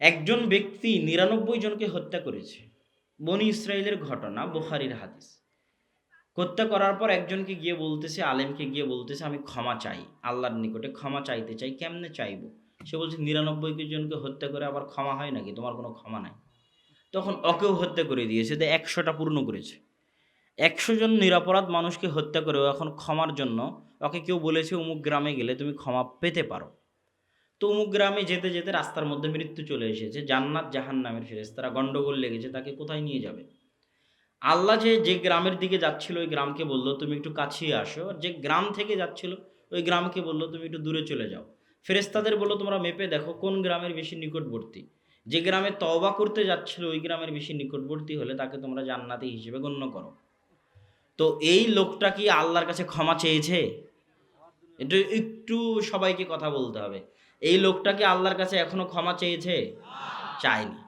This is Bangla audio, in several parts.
একজন ব্যক্তি নিরানব্বই জনকে হত্যা করেছে। বনি ইসরায়েলের ঘটনা, বুখারির হাদিস। হত্যা করার পর একজনকে গিয়ে বলতেছে, আলেমকে গিয়ে বলতেছে, আমি ক্ষমা চাই, আল্লাহর নিকটে ক্ষমা চাইতে চাই, কেমনে চাইব? সে বলছে, নিরানব্বই জনকে হত্যা করে আবার ক্ষমা হয় নাকি? তোমার কোনো ক্ষমা নাই। তখন ওকেও হত্যা করে দিয়েছে, তো একশোটা পূর্ণ করেছে। একশো জন নিরাপরাধ মানুষকে হত্যা করেও এখন ক্ষমার জন্য ওকে কেউ বলেছে, অমুক গ্রামে গেলে তুমি ক্ষমা পেতে পারো। তো অমুক গ্রামে যেতে যেতে রাস্তার মধ্যে মৃত্যু চলে এসেছে, জান্নাত জাহান নামের ফেরেস্তারা গন্ডগোল লেগেছে, তাকে কোথায় নিয়ে যাবে? আল্লাহ যে যে গ্রামের দিকে যাচ্ছিল, ওই গ্রামকে বলল, তুমি একটু কাছিয়ে আসো। আর যে গ্রাম থেকে যাচ্ছিল, ওই গ্রামকে বলল, তুমি একটু দূরে চলে যাও। ফেরেস্তাদের বলল, তোমরা মেপে দেখো কোন গ্রামের বেশি নিকটবর্তী। যে গ্রামে তওবা করতে যাচ্ছিল, ওই গ্রামের বেশি নিকটবর্তী হলে তাকে তোমরা জান্নাতি হিসেবে গণ্য করো। তো এই লোকটা কি আল্লাহর কাছে ক্ষমা চেয়েছে? এটা একটু সবাইকে কথা বলতে হবে। এই লোকটা কি আল্লাহর কাছে এখনও ক্ষমা চেয়েছে? চায়নি।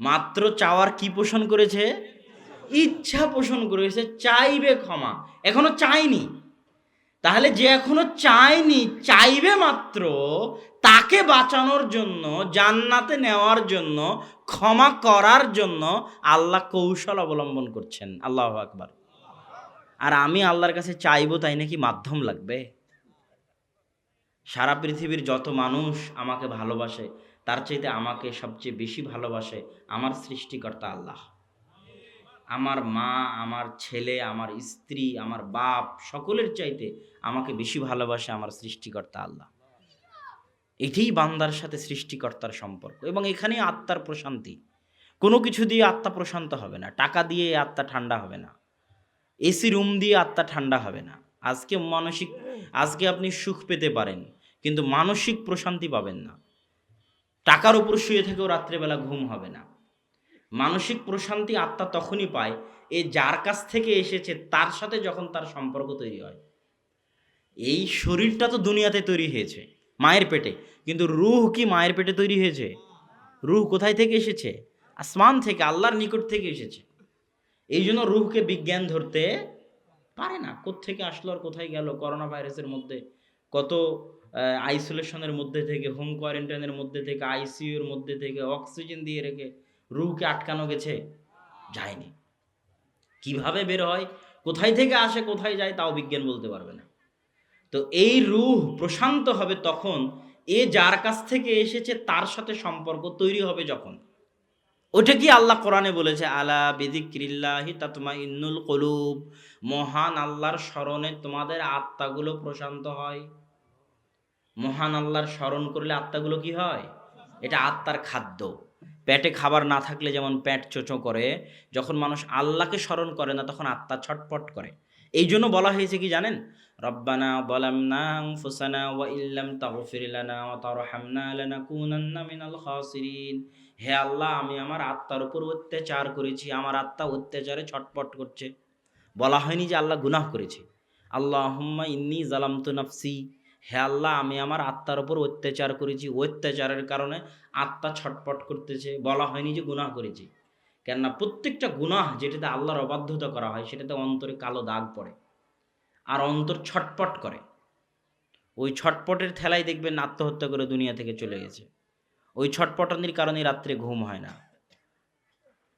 মাত্র চাওয়ার কি পোষণ করেছে? ইচ্ছা পোষণ করেছে, চাইবে ক্ষমা। এখনও চায়নি। তাহলে যে এখনও চায়নি, চাইবে মাত্র তাকে বাঁচানোর জন্য, জান্নাতে নেওয়ার জন্য, ক্ষমা করার জন্য আল্লাহ কৌশল অবলম্বন করছেন। আল্লাহ আকবার। আর আমি আল্লাহর কাছে চাইব তাই নাকি মাধ্যম লাগবে? সারা পৃথিবীর যত মানুষ আমাকে ভালোবাসে, তার চাইতে আমাকে সবচেয়ে বেশি ভালোবাসে আমার সৃষ্টিকর্তা আল্লাহ। আমার মা, আমার ছেলে, আমার স্ত্রী, আমার বাপ সকলের চাইতে আমাকে বেশি ভালোবাসে আমার সৃষ্টিকর্তা আল্লাহ। এটিই বান্দার সাথে সৃষ্টিকর্তার সম্পর্ক এবং এখানেই আত্মার প্রশান্তি। কোনো কিছু দিয়ে আত্মা প্রশান্ত হবে না, টাকা দিয়ে আত্মা ঠান্ডা হবে না, এসি রুম দিয়ে আত্মা ঠান্ডা হবে না। আজকে মানসিক, আজকে আপনি সুখ পেতে পারেন। কিন্তু মানসিক প্রশান্তি পাবেন না। টাকার উপর শুয়ে থেকেও রাত্রেবেলা ঘুম হবে না। মানসিক প্রশান্তি আত্মা তখনই পায় এ যার কাছ থেকে এসেছে, তার সাথে যখন তার সম্পর্ক তৈরি হয়। এই শরীরটা তো দুনিয়াতে তৈরি হয়েছে, মায়ের পেটে। কিন্তু রুহ কি মায়ের পেটে তৈরি হয়েছে? রুহ কোথায় থেকে এসেছে? আসমান থেকে, আল্লাহর নিকট থেকে এসেছে। এই জন্য রুহকে বিজ্ঞান ধরতে পারে না। কোত্থেকে আসলো আর কোথায় গেল? করোনা ভাইরাসের মধ্যে কত আইসোলেশনের মধ্যে থেকে হোম কোয়ারেন্টাইনের মধ্যে থেকে আইসিইউর মধ্যে থেকে অক্সিজেন দিয়ে রেখে রুহকে আটকানো গেছে? যায়নি। কীভাবে বের হয়? কোথায় থেকে আসে, কোথায় যায়, তাও বিজ্ঞান বলতে পারবে না। তো এই রুহ প্রশান্ত হবে তখন, এ যার কাছ থেকে এসেছে, তার সাথে সম্পর্ক তৈরি হবে যখন। ওটা কি আল্লাহ কোরআনে বলেছে, আলা বেদিক্রিল্লাহি তাতমা ইন্নুল কলুব মহান আল্লাহর স্মরণে তোমাদের আত্মাগুলো প্রশান্ত হয়। মহান আল্লাহর স্মরণ করলে আত্মাগুলো কি হয়? এটা আত্মার খাদ্য। পেটে খাবার না থাকলে যেমন পেট চোচো করে, যখন মানুষ আল্লাহকে স্মরণ করে না, তখন আত্মা ছটপট করে। এই জন্য বলা হয়েছে কি জানেন? রব্বানা বলামনা ফুসানা ওয়া ইল্লাম তাগফির লানা ওয়া তারহামনা লানাকুনান্না মিনাল খাসিরিন। হে আল্লাহ, আমি আমার আত্মার উপর অত্যাচার করেছি, আমার আত্মা অত্যাচারে ছটপট করছে। বলা হয়নি যে আল্লাহ গুনাহ করেছে। আল্লাহ ইন্নি জালামতু নাফসি। হে আল্লাহ, আমি আমার আত্মার উপর অত্যাচার করেছি। অত্যাচারের কারণে আত্মা ছটপট করতেছে, বলা হয়নি যে গুনাহ করেছি। কেননা প্রত্যেকটা গুনাহ যেটাতে আল্লাহর অবাধ্যতা করা হয়, সেটাতে অন্তরে কালো দাগ পড়ে আর অন্তর ছটপট করে। ওই ছটপটের ঠেলাই দেখবেন আত্মহত্যা করে দুনিয়া থেকে চলে গেছে। ওই ছটপটানির কারণে রাত্রে ঘুম হয় না।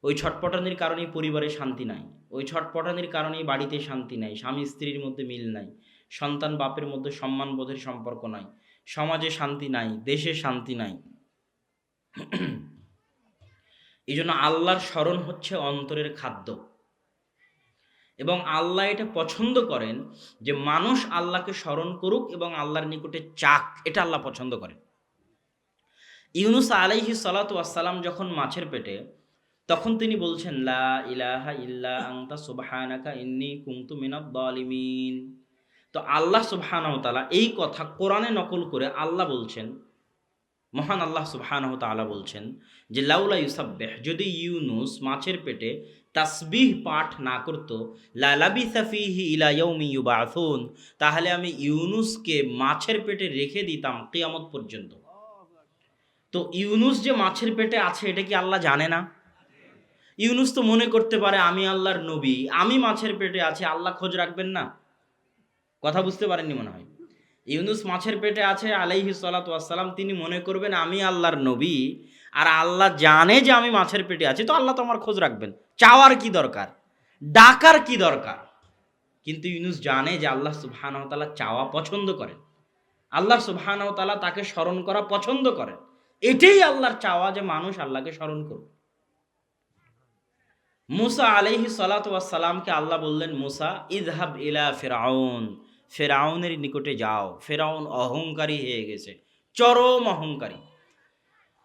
ওই ছটপটানির কারণেই পরিবারে শান্তি নাই। ওই ছটপটানির কারণেই বাড়িতে শান্তি নাই। স্বামী স্ত্রীর মধ্যে মিল নাই। সন্তান বাপের মধ্যে সম্মানবোধের সম্পর্ক নাই। সমাজে শান্তি নাই, দেশে শান্তি নাই। এই জন্য আল্লাহর স্মরণ হচ্ছে অন্তরের খাদ্য। এবং আল্লাহ এটা পছন্দ করেন যে মানুষ আল্লাহকে স্মরণ করুক এবং আল্লাহর নিকটে চাক, এটা আল্লাহ পছন্দ করেন। ইউনুস আলাইহি সালাতু যখন মাছের পেটে, তখন তিনি বলছেন, লা ইলাহা ইল্লা আংতা সুবহানাকা ইন্নী কুনতু মিনাদ দালিমিন তো আল্লাহ সুবহানাহু তাআলা এই কথা কোরআনে নকল করে আল্লাহ বলছেন, মহান আল্লাহ সুবহানাহু তাআলা বলছেন যে, লাউলা ইউসাব্বিহ, যদি ইউনুস মাছের পেটে তাসবিহ পাঠ না করতো লালাবিসা ফিহি ইলা ইয়াউমি ইউবাসুন, তাহলে আমি ইউনুসকে মাছের পেটে রেখে দিতাম কিয়ামত পর্যন্ত। তো ইউনুস যে মাছের পেটে আছে, এটা কি আল্লাহ জানে না? ইউনুস তো মনে করতে পারে, আমি আল্লাহর নবী, আমি মাছের পেটে আছি, আল্লাহ খোঁজ রাখবেন না? কথা বুঝতে পারেননি মনে হয়। ইউনুস মাছের পেটে আছে, আলাইহি সালাতাম তিনি মনে করবেন আমি আল্লাহর নবী, আর আল্লাহ জানে যে আমি মাছের পেটে আছি, তো আল্লাহ তো আমার খোঁজ রাখবেন। চাওয়ার কি দরকার? ডাকার কি দরকার? কিন্তু ইউনুস জানে যে আল্লাহ সুবহানাহু চাওয়া পছন্দ করেন। আল্লাহ সুবহানাহু তাআলা তাকে স্মরণ করা পছন্দ করেন। এটাই আল্লাহর চাওয়া যে মানুষ আল্লাহকে স্মরণ করুক। মুসা আলাইহি সালাতামকে আল্লাহ বললেন, মুসা ইজহাব ইলা ফেরাউন ফেরাউনের নিকটে যাও। ফেরাউন অহংকারী হয়ে গেছে, চরম অহংকারী।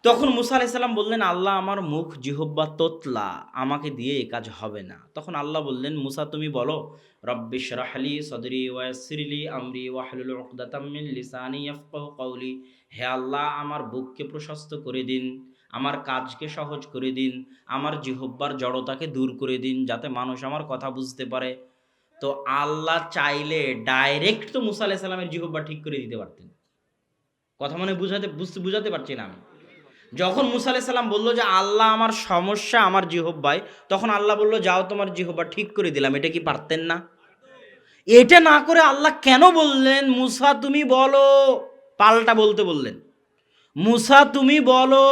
তখন মুসা আলাইসাল্লাম বললেন, আল্লাহ আমার মুখ জিহব্বা তোতলা, আমাকে দিয়ে এ কাজ হবে না। তখন আল্লাহ বললেন, মুসা, তুমি বলো রব্বিশ রাহলি সদরি ওয়াসিরলি আমরি ওয়াহলুল উকদাতাম মিন লিসানি ইয়াফকাহু কওলি। হে আল্লাহ, আমার বুককে প্রশস্ত করে দিন, আমার কাজকে সহজ করে দিন, আমার জিহব্বার জড়তাকে দূর করে দিন, যাতে মানুষ আমার কথা বুঝতে পারে। তো আল্লাহ চাইলে ডাইরেক্ট তো মুসা আলাইহিস সালামের জিহব্বা ঠিক করে দিতে পারতেন। কথা মানে বুঝাতে বুঝতে বুঝাতে পারছি না আমি। যখন মুসা আলাইহিস সালাম বলল যে আল্লাহ আমার সমস্যা, আমার জিহব্বায় তখন আল্লাহ বলল, যাও তোমার জিহব্বা ঠিক করে দিলাম, এটা কি পারতেন না? এটা না করে আল্লাহ কেন বললেন, মুসা, তুমি বলো। পাল্টা বলতে বললেন। মুসা, তুমি বলো।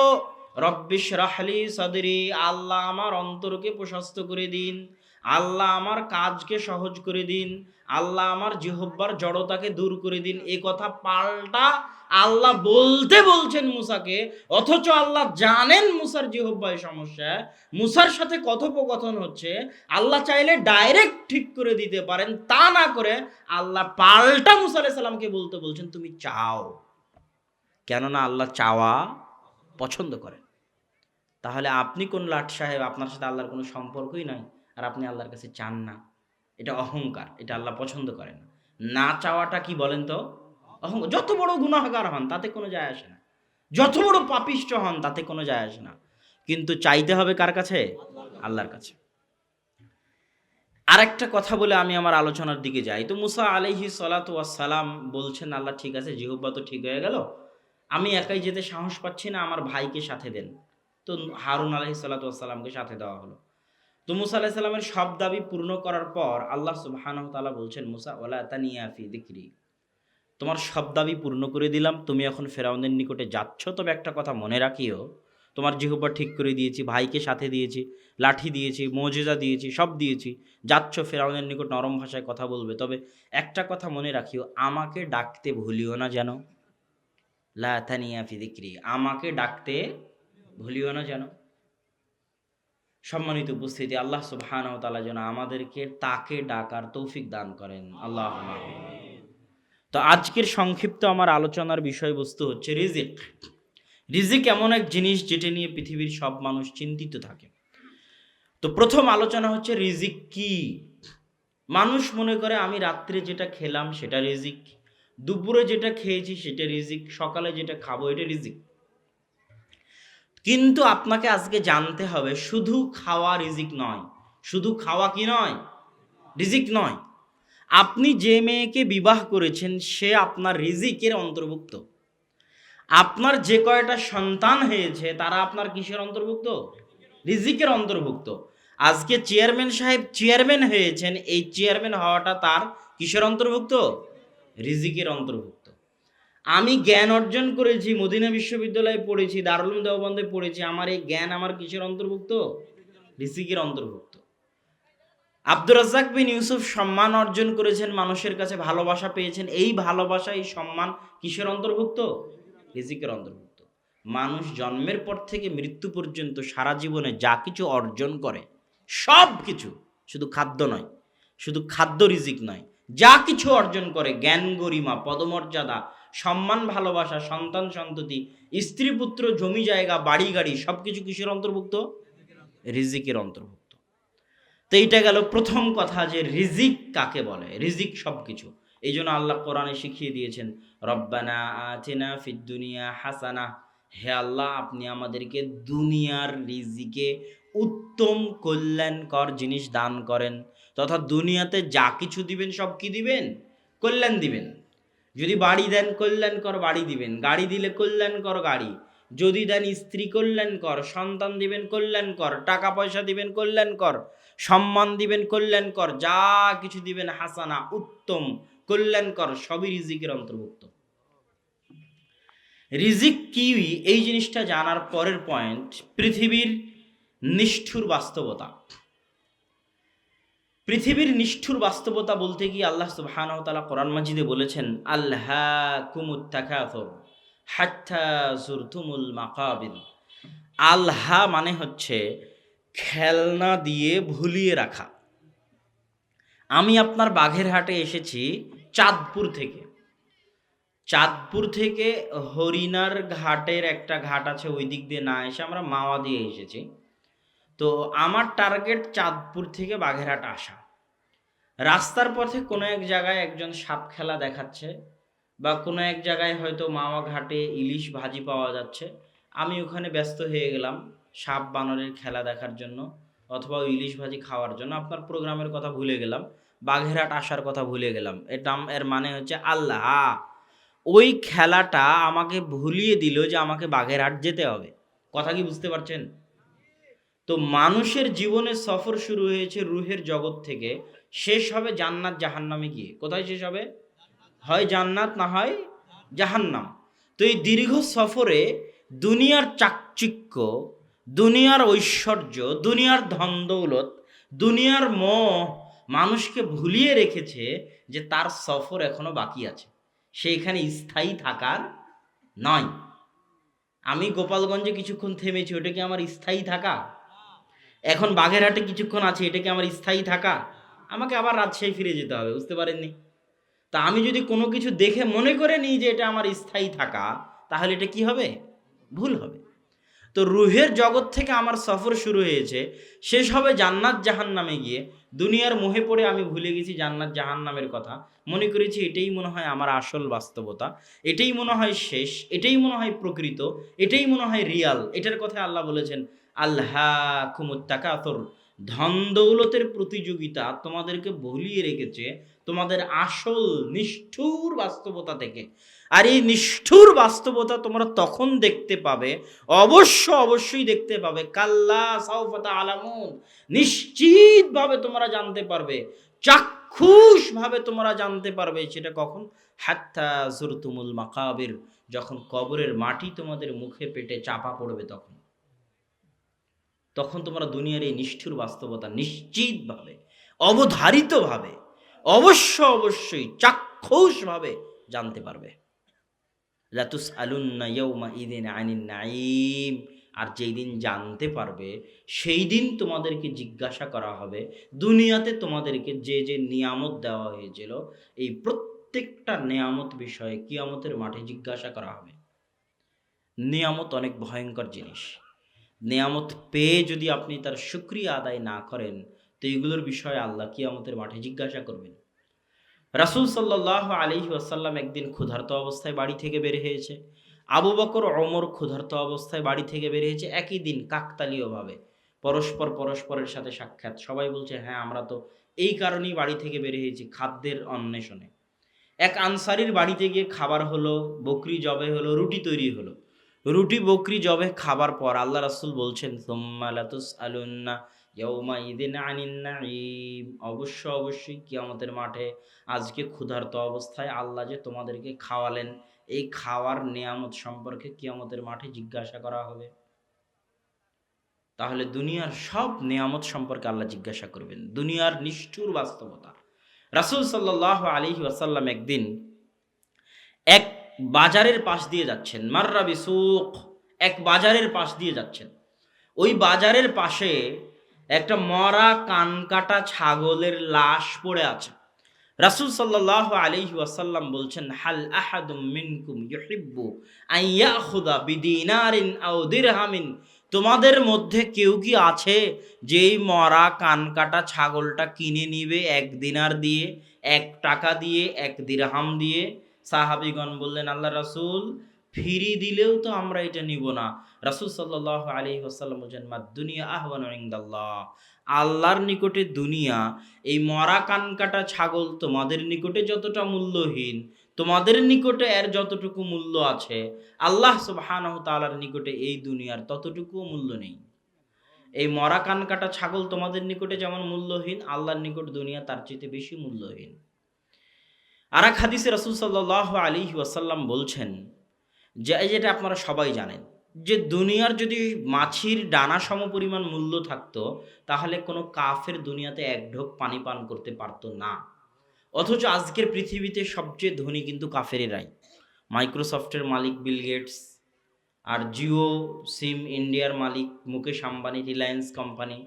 রব্বিশ রাহলি সদরি, আল্লাহ আমার অন্তরকে প্রশস্ত করে দিন। আল্লাহ আমার কাজকে সহজ করে দিন, আল্লাহ আমার জিহব্বার জড়তাকে দূর করে দিন। এ কথা পাল্টা আল্লাহ বলতে বলছেন মুসাকে, অথচ আল্লাহ জানেন মুসার জিহব্বায় সমস্যা। মুসার সাথে কথোপকথন হচ্ছে, আল্লাহ চাইলে ডাইরেক্ট ঠিক করে দিতে পারেন, তা না করে আল্লাহ পাল্টা মুসা সালামকে বলতে বলছেন, তুমি চাও। কেননা আল্লাহ চাওয়া পছন্দ করেন। তাহলে আপনি কোন লাট সাহেব, আপনার সাথে আল্লাহর কোনো সম্পর্কই নাই? আর আপনি আল্লাহর কাছে চান না। এটা অহংকার, এটা আল্লাহ পছন্দ করেন না। চাওয়াটা কি বলেন তো? অহংকার যত বড় গুণাগার হন, তাতে কোনো যায় আসে না। যত বড় পাপিষ্ট হন, তাতে কোনো যায় আসে না। কিন্তু চাইতে হবে কার কাছে? আল্লাহর কাছে। আরেকটা কথা বলে আমি আমার আলোচনার দিকে যাই। তো মুসা আলহি সালাম বলছেন, আল্লাহ ঠিক আছে জিহব্বা তো ঠিক হয়ে গেল। আমি একাই যেতে সাহস পাচ্ছি না, আমার ভাইকে সাথে দেন। তো হারুন আলহি সাল্লাতামকে সাথে দেওয়া হলো। তো মুসা আলাহি সাল্লামের সব দাবি পূর্ণ করার পর আল্লাহ সুবাহান তালা বলছেন, মুসা ওলা তানিয়াফি দিকরি তোমার সব দাবি পূর্ণ করে দিলাম। তুমি এখন ফেরাউনের নিকটে যাচ্ছ। তবে একটা কথা মনে রাখিও, তোমার জিহব্বা ঠিক করে দিয়েছি, ভাইকে সাথে দিয়েছি, লাঠি দিয়েছি, মজেজা দিয়েছি, সব দিয়েছি। যাচ্ছ, ফেরাউনের নিকট নরম ভাষায় কথা বলবে। তবে একটা কথা মনে রাখিও, আমাকে ডাকতে ভুলিও না যেন। লাথানিয়া ফিদিক্রি আমাকে ডাকতে ভুলিও না যেন। সম্মানিত উপস্থিতি, আল্লাহ সুবহান ও তালা যেন আমাদেরকে তাকে ডাকার তৌফিক দান করেন। আল্লাহ তো আজকের সংক্ষিপ্ত আমার আলোচনার বিষয়বস্তু হচ্ছে রিজিক। রিজিক এমন এক জিনিস যেটা নিয়ে পৃথিবীর সব মানুষ চিন্তিত থাকে। তো প্রথম আলোচনা হচ্ছে রিজিক কি? মানুষ মনে করে, আমি রাত্রে যেটা খেলাম সেটা রিজিক, দুপুরে যেটা খেয়েছি সেটা রিজিক, সকালে যেটা খাব এটা রিজিক। কিন্তু আপনাকে আজকে জানতে হবে, শুধু খাওয়া রিজিক নয়। শুধু খাওয়া কি নয়? রিজিক নয়। আপনি যে মেয়েকে বিবাহ করেছেন, সে আপনার রিজিকের অন্তর্ভুক্ত। আপনার যে কয়টা সন্তান হয়েছে, তারা আপনার কিসের অন্তর্ভুক্ত? রিজিকের অন্তর্ভুক্ত। আজকে চেয়ারম্যান সাহেব চেয়ারম্যান হয়েছেন, এই চেয়ারম্যান হওয়াটা তার কিসের অন্তর্ভুক্ত? রিজিকের অন্তর্ভুক্ত। আমি জ্ঞান অর্জন করেছি, মদিনা বিশ্ববিদ্যালয়ে পড়েছি, দারুল দেওবন্দে পড়েছি, আমার এই জ্ঞান আমার কিসের অন্তর্ভুক্ত? রিজিকের অন্তর্ভুক্ত। আব্দুর রাজ্জাক বিন ইউসুফ সম্মান অর্জন করেছেন, মানুষের কাছে ভালোবাসা পেয়েছেন, এই ভালোবাসা, এই সম্মান কিসের অন্তর্ভুক্ত? রিজিকের অন্তর্ভুক্ত। মানুষ জন্মের পর থেকে মৃত্যু পর্যন্ত সারা জীবনে যা কিছু অর্জন করে, সব কিছু, শুধু খাদ্য নয়, শুধু খাদ্য রিজিক নয়, যা কিছু অর্জন করে, জ্ঞান গরিমা, পদমর্যাদা সম্মান, ভালোবাসা, সন্তান সন্ততি, স্ত্রী পুত্র, জমি জায়গা, বাড়ি গাড়ি সব কিছু কিসের অন্তর্ভুক্ত? রিজিকের অন্তর্ভুক্ত। তো এইটা গেল প্রথম কথা যে রিজিক কাকে বলে? রিজিক সব কিছু এই জন্য আল্লাহ কোরআনে শিখিয়ে দিয়েছেন, রব্বানা আতিনা ফিদ দুনিয়া হাসানা। হে আল্লাহ, আপনি আমাদেরকে দুনিয়ার রিজিকে উত্তম কল্যাণকর জিনিস দান করেন, তথা দুনিয়াতে যা কিছু দিবেন, সব কি দিবেন? কল্যাণ দিবেন। যদি বাড়ি দেন কল্যাণকর বাড়ি দিবেন। গাড়ি দিলে কল্যাণকর গাড়ি। যদি দেন স্ত্রী কল্যাণকর সন্তান দিবেন কল্যাণকর টাকা পয়সা দিবেন কল্যাণকর সম্মান দিবেন কল্যাণকর যা কিছু দিবেন হাসানা, উত্তম কল্যাণকর সবই রিজিকের অন্তর্ভুক্ত। রিজিক কি? এই জিনিসটা জানার পরের পয়েন্ট পৃথিবীর নিষ্ঠুর বাস্তবতা। পৃথিবীর নিষ্ঠুর বাস্তবতা বলতে গিয়ে আল্লাহ সুবহানাহু তাআলা কোরআন মাজিদে বলেছেন আল্লাহ কুমুত্তাকাথুর হাত্তা জুরতুমুল মাকাবির আল্হা মানে হচ্ছে খেলনা দিয়ে ভুলিয়ে রাখা। আমি আপনার বাঘেরহাটে এসেছি চাঁদপুর থেকে। চাঁদপুর থেকে হরিণার ঘাটের একটা ঘাট আছে ওই দিক দিয়ে না এসে আমরা মাওয়া দিয়ে এসেছি। তো আমার টার্গেট চাঁদপুর থেকে বাঘেরহাট আসা। রাস্তার পথে কোনো এক জায়গায় একজন সাপ খেলা দেখাচ্ছে বা কোনো এক জায়গায় হয়তো মাওয়া ঘাটে ইলিশ ভাজি পাওয়া যাচ্ছে। আমি ওখানে ব্যস্ত হয়ে গেলাম সাপ বানরের খেলা দেখার জন্য অথবা ইলিশ ভাজি খাওয়ার জন্য। আপনার প্রোগ্রামের কথা ভুলে গেলাম বাঘেরহাট আসার কথা ভুলে গেলাম। এটা এর মানে হচ্ছে আল্লাহ। ওই খেলাটা আমাকে ভুলিয়ে দিল যে আমাকে বাঘেরহাট যেতে হবে। কথা কি বুঝতে পারছেন? তো মানুষের জীবনের সফর শুরু হয়েছে রুহের জগৎ থেকে। শেষ হবে জান্নাত জাহান্নামে গিয়ে। কোথায় শেষ হবে? হয় জান্নাত না হয় জাহান্নাম। তো এই দীর্ঘ সফরে দুনিয়ার চাকচিক্য, দুনিয়ার ঐশ্বর্য, দুনিয়ার ধন দৌলত, দুনিয়ার মোহ মানুষকে ভুলিয়ে রেখেছে যে তার সফর এখনও বাকি আছে। সেইখানে স্থায়ী থাকার নয়। আমি গোপালগঞ্জে কিছুক্ষণ থেমেছি, ওটা কি আমার স্থায়ী থাকা? এখন বাগেরহাটে কিছুক্ষণ আছে, এটা কি আমার স্থায়ী থাকা? আমাকে আবার রাজশাহী ফিরে যেতে হবে, বুঝতে পারেননি? তা আমি যদি কোনো কিছু দেখে মনে করে নিই যে এটা আমার স্থায়ী থাকা, তাহলে এটা কি হবে? ভুল হবে। তো রুহের জগৎ থেকে আমার সফর শুরু হয়েছে, শেষ হবে জান্নাত জাহান নামে গিয়ে। দুনিয়ার মোহে পড়ে আমি ভুলে গেছি জান্নাত জাহান নামের কথা। মনে করেছি এটাই মনে হয় আমার আসল বাস্তবতা, এটাই মনে হয় শেষ, এটাই মনে হয় প্রকৃত, এটাই মনে হয় রিয়াল, এটার কথা আল্লাহ বলেছেন আল্লাহ কুমুত্তাকাতর ধন দৌলতের প্রতিযোগিতা তোমাদেরকে ভুলিয়ে রেখেছে, তোমাদের আসল নিষ্ঠুর বাস্তবতা থেকে। আর এই নিষ্ঠুর বাস্তবতা তোমরা তখন দেখতে পাবে, অবশ্য অবশ্যই দেখতে পাবে, কাল্লা সাউফাতা আলামুন। নিশ্চিতভাবে তোমরা জানতে পারবে, চাক্ষুষভাবে তোমরা জানতে পারবে সেটা কখন? হাত্তা জুরতুমুল মাকাবির, যখন কবরের মাটি তোমাদের মুখে পেটে চাপা পড়বে তখন। তখন তোমরা দুনিয়ার এই নিষ্ঠুর বাস্তবতা নিশ্চিতভাবে, অবধারিতভাবে, অবশ্য অবশ্যই চাক্ষুষভাবে জানতে পারবে। লাতুস আলুন্না ইদিন আনিন নাইম আর যেই দিন জানতে পারবে, সেই দিন তোমাদেরকে জিজ্ঞাসা করা হবে, দুনিয়াতে তোমাদেরকে যে যে নিয়ামত দেওয়া হয়েছিল, এই প্রত্যেকটা নিয়ামত বিষয়ে কিয়ামতের মাঠে জিজ্ঞাসা করা হবে। নিয়ামত অনেক ভয়ঙ্কর জিনিস। নিয়ামত পেয়ে যদি আপনি তার সুক্রিয়া আদায় না করেন, তো এগুলোর বিষয়ে আল্লাহ কিয়ামতের মাঠে জিজ্ঞাসা করবেন। রাসুল সাল্লাহ আলহি আসাল্লাম একদিন ক্ষুধার্ত অবস্থায় বাড়ি থেকে বের হয়েছে। আবু বকর অমর ক্ষুধার্ত অবস্থায় বাড়ি থেকে বের হয়েছে একই দিন কাকতালীয়ভাবে। পরস্পর পরস্পরের সাথে সাক্ষাৎ। সবাই বলছে হ্যাঁ আমরা তো এই কারণেই বাড়ি থেকে বের হয়েছি খাদ্যের অন্বেষণে। এক আনসারির বাড়িতে গিয়ে খাবার হলো, বকরি জবে হলো, রুটি তৈরি হলো। রুটি, বকরি জবে খাবার পর আল্লাহ রাসুল বলছেন আলুন্না অবশ্য, অবশ্যই কিয়ামতের মাঠে আজকে ক্ষুধার্ত অবস্থায় আল্লাহ যে তোমাদেরকে খাওয়ালেন, এই খাওয়ার নিয়ামত সম্পর্কে কিয়ামতের মাঠে জিজ্ঞাসা করা হবে। তাহলে দুনিয়ার সব নিয়ামত সম্পর্কে আল্লাহ জিজ্ঞাসা করবেন। দুনিয়ার নিষ্ঠুর বাস্তবতা। রাসুল সাল্লাহ আলী ওয়াসাল্লাম একদিন এক বাজারের পাশ দিয়ে যাচ্ছেন। মার্রা বিসুক, এক বাজারের পাশ দিয়ে যাচ্ছেন। ওই বাজারের পাশে একটা মরা কানকাটা ছাগলের লাশ পড়ে আছে। রাসুল সাল্লাহ আলাইহি ওয়াসাল্লাম বলছেন, হাল আহাদুম মিনকুম ইউহিব্বু তোমাদের মধ্যে কেউ কি আছে যেই মরা কানকাটা ছাগলটা কিনে নিবে এক দিনার দিয়ে, এক টাকা দিয়ে, এক দিরহাম দিয়ে? সাহাবিগণ বললেন, আল্লাহ রাসূল, ফিরি দিলেও তো আমরা এটা নিব না। রাসুল সাল্লাহ আলী ওসাল্লাম দুনিয়া আহ্বান আল্লাহর নিকটে দুনিয়া, এই মরা কানকাটা ছাগল তোমাদের নিকটে যতটা মূল্যহীন, তোমাদের নিকটে এর যতটুকু মূল্য আছে, আল্লাহ সুবহানাহু তাআলার নিকটে এই দুনিয়ার ততটুকুও মূল্য নেই। এই মরা কান কাটা ছাগল তোমাদের নিকটে যেমন মূল্যহীন, আল্লাহর নিকট দুনিয়া তার চেয়ে বেশি মূল্যহীন। আর এক হাদিসে রাসুল সাল্লাহ আলী ওয়াসাল্লাম বলছেন যে যেটা আপনারা সবাই জানেন, যে দুনিয়ার যদি মাছির ডানা সম পরিমাণ মূল্য থাকতো, তাহলে কোনো কাফের দুনিয়াতে এক ঢোক পানি পান করতে পারতো না। অথচ আজকের পৃথিবীতে সবচেয়ে ধনী কিন্তু কাফেরেরাই। মাইক্রোসফটের মালিক বিল গেটস আর জিও সিম ইন্ডিয়ার মালিক Mukesh Ambani Reliance company,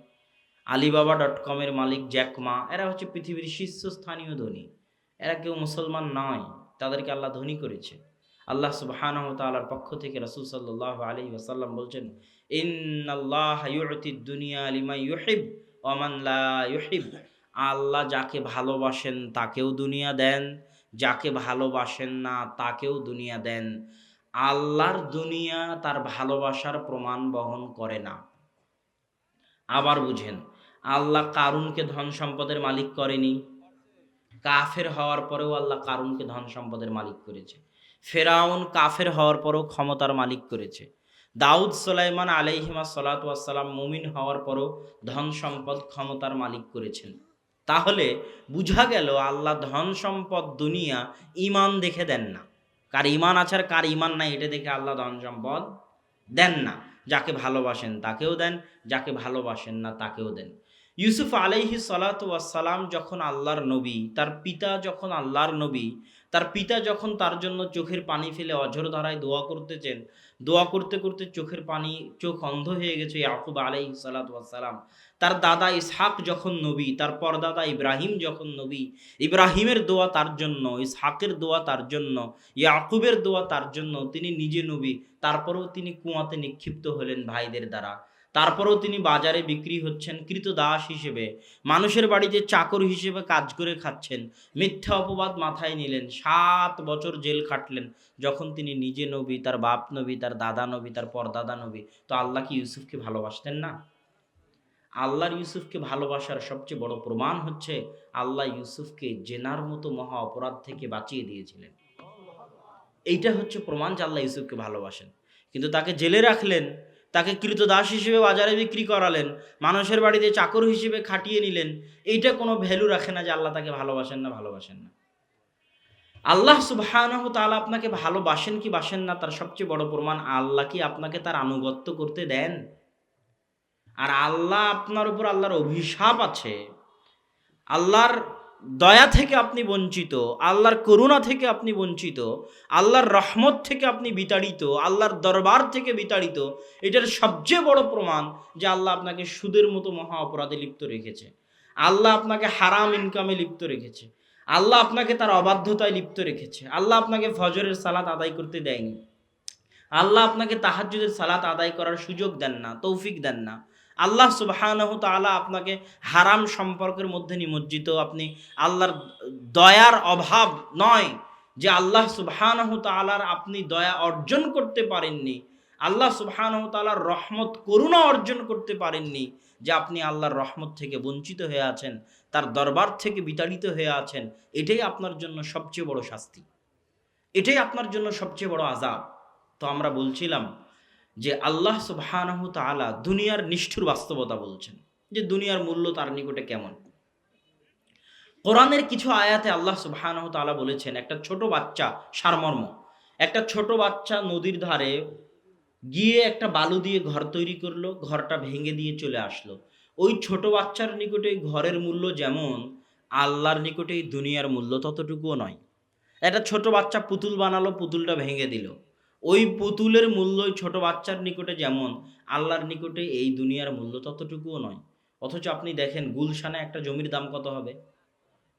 Alibaba dot কমের মালিক জ্যাকমা এরা হচ্ছে পৃথিবীর শীর্ষস্থানীয় ধনী। এরা কেউ মুসলমান নয়, তাদেরকে আল্লাহ ধনী করেছে। আল্লাহ সুবহানাহ তাআলার পক্ষ থেকে রাসূল সাল্লাল্লাহু আলাইহি ওয়াসাল্লাম বলছেন আল্লাহ যাকে ভালোবাসেন তাকেও দুনিয়া দেন, যাকে ভালোবাসেন না তাকেও দুনিয়া দেন। আল্লাহর দুনিয়া তার ভালোবাসার প্রমাণ বহন করে না। আবার বুঝেন, আল্লাহ কারুনকে ধন সম্পদের মালিক করেনি কাফের হওয়ার পরেও আল্লাহ কারুনকে ধন সম্পদের মালিক করেছে। ফেরাউন কাফের হওয়ার পরেও ক্ষমতার মালিক করেছে। দাউদ সোলাইমান আলাইহিমা সালাতাম মুমিন হওয়ার পরও ধন সম্পদ ক্ষমতার মালিক করেছেন। তাহলে বুঝা গেল আল্লাহ ধন সম্পদ দুনিয়া ইমান দেখে দেন না। কার ইমান আছে আর কার ইমান নাই এটা দেখে আল্লাহ ধন সম্পদ দেন না। যাকে ভালোবাসেন তাকেও দেন, যাকে ভালোবাসেন না তাকেও দেন। ইউসুফ আলাইহি সালাতাম যখন আল্লাহর নবী, তার পিতা যখন আল্লাহর নবী, তার পিতা যখন তার জন্য চোখের পানি ফেলে অঝর ধারায় দোয়া করতেছেন, দোয়া করতে করতে চোখের পানি, চোখ অন্ধ হয়ে গেছে ইয়াকুব আলাইহি সালাতাম তার দাদা ইসহাক যখন নবী, তার পরদাদা ইব্রাহিম যখন নবী, ইব্রাহিমের দোয়া তার জন্য, ইসহাকের দোয়া তার জন্য, ইয়াকুবের দোয়া তার জন্য, তিনি নিজে নবী, তারপরেও তিনি কুয়াতে নিক্ষিপ্ত হলেন ভাইদের দ্বারা। তারপরেও তিনি বাজারে বিক্রি হচ্ছেন কৃত দাস হিসেবে। মানুষের বাড়িতে চাকর হিসেবে কাজ করে খাচ্ছেন। মিথ্যা অপবাদ মাথায় নিলেন। সাত বছর জেল খাটলেন। যখন তিনি নিজে নবী, তার বাপ নবী, তার দাদা নবী, তার পরদাদা নবী। তো আল্লাহ কি ইউসুফকে ভালোবাসতেন না? আল্লাহর ইউসুফকে ভালোবাসার সবচেয়ে বড় প্রমাণ হচ্ছে আল্লাহ ইউসুফকে জেনার মতো মহা অপরাধ থেকে বাঁচিয়ে দিয়েছিলেন। এইটা হচ্ছে প্রমাণ যে আল্লাহ ইউসুফকে ভালোবাসেন। কিন্তু তাকে জেলে রাখলেন। তাকে কৃতদাস হিসেবে বাজারে বিক্রি করালেন, মানুষের বাড়িতে চাকর হিসেবে খাটিয়ে নিলেন। এইটা কোনো ভ্যালু রাখে না যে আল্লাহ তাকে ভালোবাসেন না ভালোবাসেন না। আল্লাহ সুবাহানহ তাআলা আপনাকে ভালোবাসেন কি বাসেন না, তার সবচেয়ে বড় প্রমাণ আল্লাহ কি আপনাকে তার আনুগত্য করতে দেন? আর আল্লাহ আপনার উপর আল্লাহর অভিশাপ আছে। আল্লাহর দয়া থেকে আপনি বঞ্চিত, আল্লাহর করুণা থেকে আপনি বঞ্চিত, আল্লাহর রহমত থেকে আপনি বিতাড়িত, আল্লাহর দরবার থেকে বিতাড়িত, এটার সবচেয়ে বড় প্রমাণ যে আল্লাহ আপনাকে সুদের মতো মহা অপরাধে লিপ্ত রেখেছে। আল্লাহ আপনাকে হারাম ইনকামে লিপ্ত রেখেছে। আল্লাহ আপনাকে তার অবাধ্যতায় লিপ্ত রেখেছে। আল্লাহ আপনাকে ফজরের সালাত আদায় করতে দেয়নি। আল্লাহ আপনাকে তাহাজ্জুদের সালাত আদায় করার সুযোগ দেন না, তৌফিক দেন না। আল্লাহ সুবাহানহ তালা আপনাকে হারাম সম্পর্কের মধ্যে নিমজ্জিত। আপনি আল্লাহর দয়ার অভাব নয় যে আল্লাহ সুবাহানহ তালার আপনি দয়া অর্জন করতে পারেননি। আল্লাহ সুবাহানহ তালার রহমত, করুণা অর্জন করতে পারেননি যে আপনি আল্লাহর রহমত থেকে বঞ্চিত হয়ে আছেন, তার দরবার থেকে বিতাড়িত হয়ে আছেন। এটাই আপনার জন্য সবচেয়ে বড় শাস্তি। এটাই আপনার জন্য সবচেয়ে বড় আজাব তো আমরা বলছিলাম যে আল্লাহ সুবহানাহু তাআলা দুনিয়ার নিষ্ঠুর বাস্তবতা বলছেন, যে দুনিয়ার মূল্য তার নিকটে কেমন? কোরআনের কিছু আয়াতে আল্লাহ সুবহানাহু তাআলা বলেছেন, একটা ছোট বাচ্চা সারমর্ম, একটা ছোট বাচ্চা নদীর ধারে গিয়ে একটা বালু দিয়ে ঘর তৈরি করল, ঘরটা ভেঙে দিয়ে চলে আসলো। ওই ছোট বাচ্চার নিকটে ঘরের মূল্য যেমন, আল্লাহর নিকটে দুনিয়ার মূল্য ততটুকুও নয়। একটা ছোট বাচ্চা পুতুল বানালো, পুতুলটা ভেঙে দিল। ওই পুতুলের মূল্য ছোট বাচ্চার নিকটে যেমন, আল্লাহর নিকটে এই দুনিয়ার মূল্য ততটুকুও নয়। অথচ আপনি দেখেন, গুলশানে একটা জমির দাম কত হবে?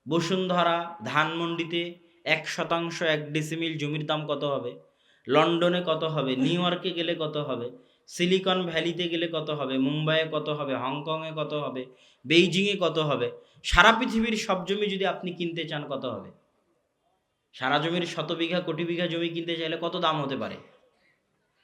বসুন্ধরা ধানমন্ডিতে এক শতাংশ এক ডিসিমিল জমির দাম কত হবে? লন্ডনে কত হবে? নিউ ইয়র্কে গেলে কত হবে? সিলিকন ভ্যালিতে গেলে কত হবে? মুম্বাইয়ে কত হবে? হংকংয়ে কত হবে? বেইজিংয়ে কত হবে? সারা পৃথিবীর সব জমি যদি আপনি কিনতে চান, কত হবে? সারা জমির শত বিঘা কোটি বিঘা জমি কিনতে চাইলে কত দাম হতে পারে?